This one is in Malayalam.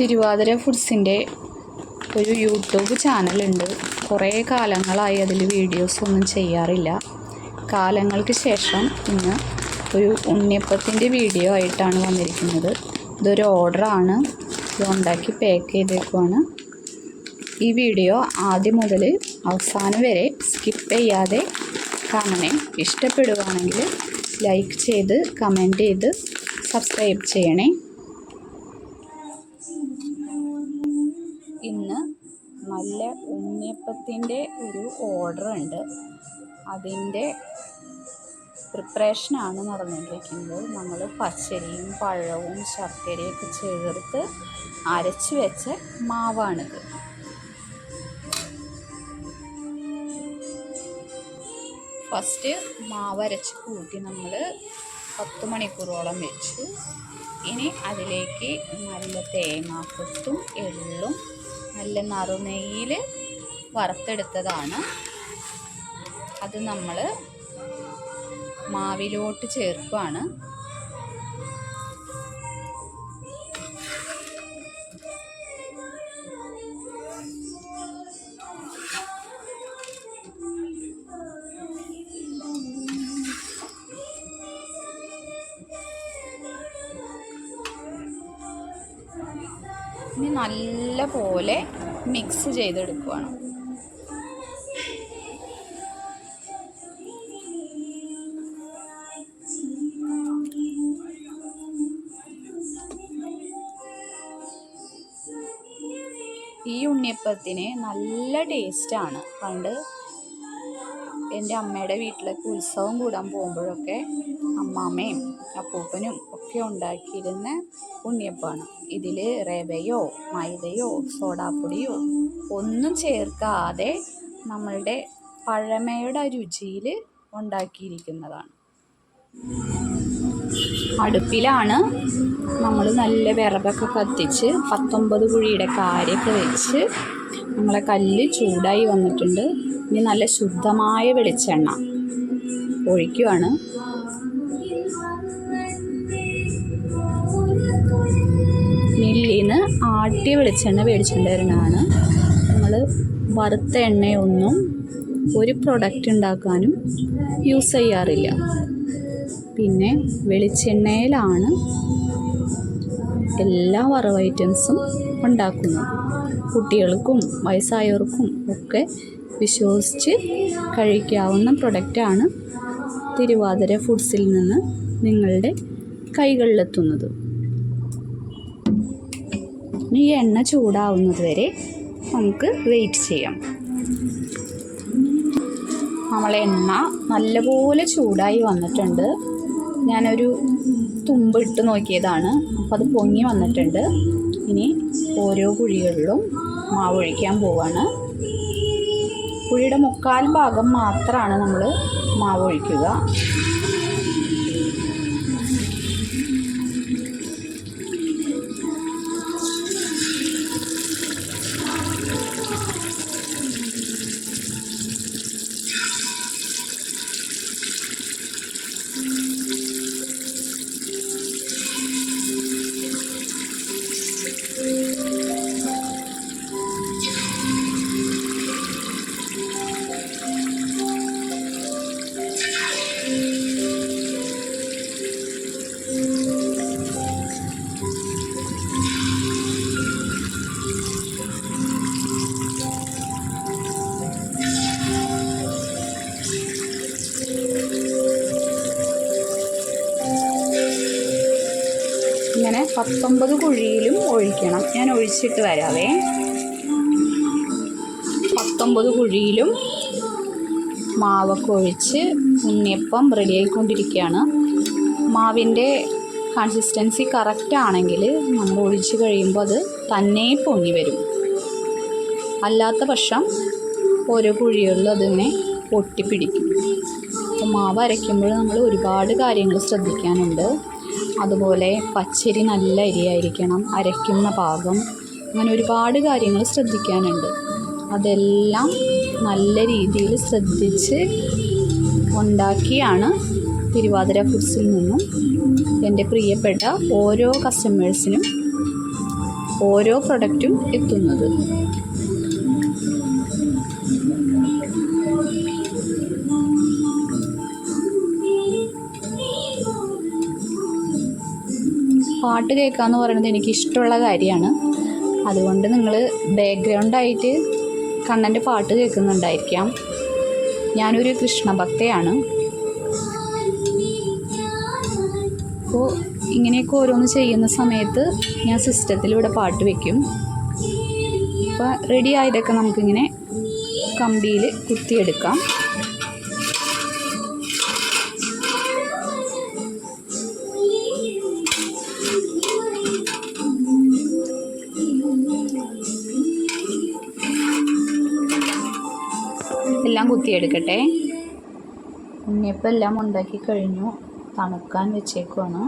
തിരുവാതിര ഫുഡ്സിന്റെ ഒരു യൂട്യൂബ് ചാനലുണ്ട്. കുറേ കാലങ്ങളായി അതിൽ വീഡിയോസ് ഒന്നും ചെയ്യാറില്ല. കാലങ്ങൾക്ക് ശേഷം ഇന്ന് ഒരു ഉണ്ണിയപ്പത്തിന്റെ വീഡിയോ ആയിട്ടാണ് വന്നിരിക്കുന്നത്. ഇതൊരു ഓർഡറാണ്. ഇത് ഉണ്ടാക്കി പാക്ക് ചെയ്തേക്കുവാണ്. ഈ വീഡിയോ ആദ്യം മുതൽ അവസാനം വരെ സ്കിപ്പ് ചെയ്യാതെ കാണണേ. ഇഷ്ടപ്പെടുകയാണെങ്കിൽ ലൈക്ക് ചെയ്ത് കമന്റ് ചെയ്ത് സബ്സ്ക്രൈബ് ചെയ്യണേ. ഉണ്ണിയപ്പത്തിന്റെ ഒരു ഓർഡർ ഉണ്ട്. അതിന്റെ പ്രിപ്പറേഷനാണ് നടന്നുകൊണ്ടിരിക്കുന്നത്. നമ്മൾ പച്ചരിയും പഴവും ശർക്കരയൊക്കെ ചേർത്ത് അരച്ച് വെച്ച മാവാണിത്. ഫസ്റ്റ് മാവ് അരച്ച് കൂട്ടി നമ്മൾ പത്ത് മണിക്കൂറോളം വെച്ചു. ഇനി അതിലേക്ക് നല്ല തേങ്ങാക്കൊത്തും എള്ളും നല്ല നറുനെയ്യിൽ വറുത്തെടുത്തതാണ്. അത് നമ്മൾ മാവിലോട്ട് ചേർക്കുകയാണ് ഇനി നല്ല പോലെ മിക്സ് ചെയ്തെടുക്കുകയാണ് ഈ ഉണ്ണിയപ്പത്തിന് നല്ല ടേസ്റ്റാണ് പണ്ട് എന്റെ അമ്മയുടെ വീട്ടിലേക്ക് ഉത്സവം കൂടാൻ പോകുമ്പോഴൊക്കെ അമ്മാമ്മയും അപ്പൂപ്പനും ഒക്കെ ഉണ്ടാക്കിയിരുന്ന ഉണ്ണിയപ്പമാണ്. ഇതിൽ റവയോ മൈദയോ സോഡാപ്പൊടിയോ ഒന്നും ചേർക്കാതെ നമ്മളുടെ പഴമയുടെ രുചിയിൽ ഉണ്ടാക്കിയിരിക്കുന്നതാണ്. അടുപ്പിലാണ് നമ്മൾ നല്ല വിറകൊക്കെ കത്തിച്ച് പത്തൊമ്പത് കുഴിയുടെ കാര്യമൊക്കെ വെച്ച് നമ്മളെ കല്ല് ചൂടായി വന്നിട്ടുണ്ട്. ഇനി നല്ല ശുദ്ധമായ വെളിച്ചെണ്ണ ഒഴിക്കുവാണ്. മില്ലിന്ന് ആട്ടിയ വെളിച്ചെണ്ണ മേടിച്ചിട്ടുണ്ടായിരുന്നതാണ്. നമ്മൾ വറുത്ത എണ്ണയൊന്നും ഒരു പ്രൊഡക്റ്റ് ഉണ്ടാക്കാനും യൂസ് ചെയ്യാറില്ല. പിന്നെ വെളിച്ചെണ്ണയിലാണ് എല്ലാ വറവ് ഐറ്റംസും ഉണ്ടാക്കുന്നത്. കുട്ടികൾക്കും വയസ്സായവർക്കും ഒക്കെ വിശ്വസിച്ച് കഴിക്കാവുന്ന പ്രൊഡക്റ്റാണ് തിരുവാതിര ഫുഡ്സിൽ നിന്ന് നിങ്ങളുടെ കൈകളിലെത്തുന്നത്. ഈ എണ്ണ ചൂടാവുന്നത് വരെ നമുക്ക് വെയിറ്റ് ചെയ്യാം. നമ്മളെ എണ്ണ നല്ലപോലെ ചൂടായി വന്നിട്ടുണ്ട്. ഞാനൊരു തുമ്പിട്ട് നോക്കിയതാണ്. അപ്പോൾ അത് പൊങ്ങി വന്നിട്ടുണ്ട്. ഇനി ഓരോ കുഴികളിലും മാവ് ഒഴിക്കാൻ പോവാണ്. കുഴിയുടെ മുക്കാൽ ഭാഗം മാത്രമാണ് നമ്മൾ മാവ് ഒഴിക്കുക. ഇങ്ങനെ പത്തൊമ്പത് കുഴിയിലും ഒഴിക്കണം. ഞാൻ ഒഴിച്ചിട്ട് വരാവേ. പത്തൊമ്പത് കുഴിയിലും മാവൊക്കെ ഒഴിച്ച് ഉണ്ണിയപ്പം റെഡിയായിക്കൊണ്ടിരിക്കുകയാണ് മാവിന്റെ കൺസിസ്റ്റൻസി കറക്റ്റ് ആണെങ്കിൽ നമ്മൾ ഒഴിച്ച് കഴിയുമ്പോൾ അത് തന്നെ പൊങ്ങി വരും. അല്ലാത്ത പക്ഷം ഓരോ കുഴികളിലും അതിങ്ങനെ ഒട്ടിപ്പിടിക്കും അപ്പോൾ മാവ് അരയ്ക്കുമ്പോൾ നമ്മൾ ഒരുപാട് കാര്യങ്ങൾ ശ്രദ്ധിക്കാനുണ്ട്. അതുപോലെ പച്ചരി നല്ല അരിയായിരിക്കണം അരയ്ക്കുന്ന പാകം. അങ്ങനെ ഒരുപാട് കാര്യങ്ങൾ ശ്രദ്ധിക്കാനുണ്ട്. അതെല്ലാം നല്ല രീതിയിൽ ശ്രദ്ധിച്ച് ഉണ്ടാക്കിയാണ് തിരുവാതിര ഫുഡ്സിൽ നിന്നും എന്റെ പ്രിയപ്പെട്ട ഓരോ കസ്റ്റമേഴ്സിനും ഓരോ പ്രൊഡക്റ്റും എത്തുന്നത്. പാട്ട് കേൾക്കുക എന്ന് പറയുന്നത് എനിക്കിഷ്ടമുള്ള കാര്യമാണ്. അതുകൊണ്ട് നിങ്ങൾ ബാക്ക്ഗ്രൗണ്ടായിട്ട് കണ്ണന്റെ പാട്ട് കേൾക്കുന്നുണ്ടായിരിക്കാം. ഞാനൊരു കൃഷ്ണഭക്തയാണ്. അപ്പോൾ ഇങ്ങനെയൊക്കെ ഓരോന്ന് ചെയ്യുന്ന സമയത്ത് ഞാൻ സിസ്റ്റത്തിലൂടെ പാട്ട് വയ്ക്കും അപ്പോൾ റെഡി ആയതൊക്കെ നമുക്കിങ്ങനെ കമ്പിയിൽ കുത്തിയെടുക്കാം. കുത്തിയെടുക്കട്ടെ ഉണ്ണിയപ്പം എല്ലാം ഉണ്ടാക്കി കഴിഞ്ഞു. തണുക്കാൻ വെച്ചേക്കുവാണ്.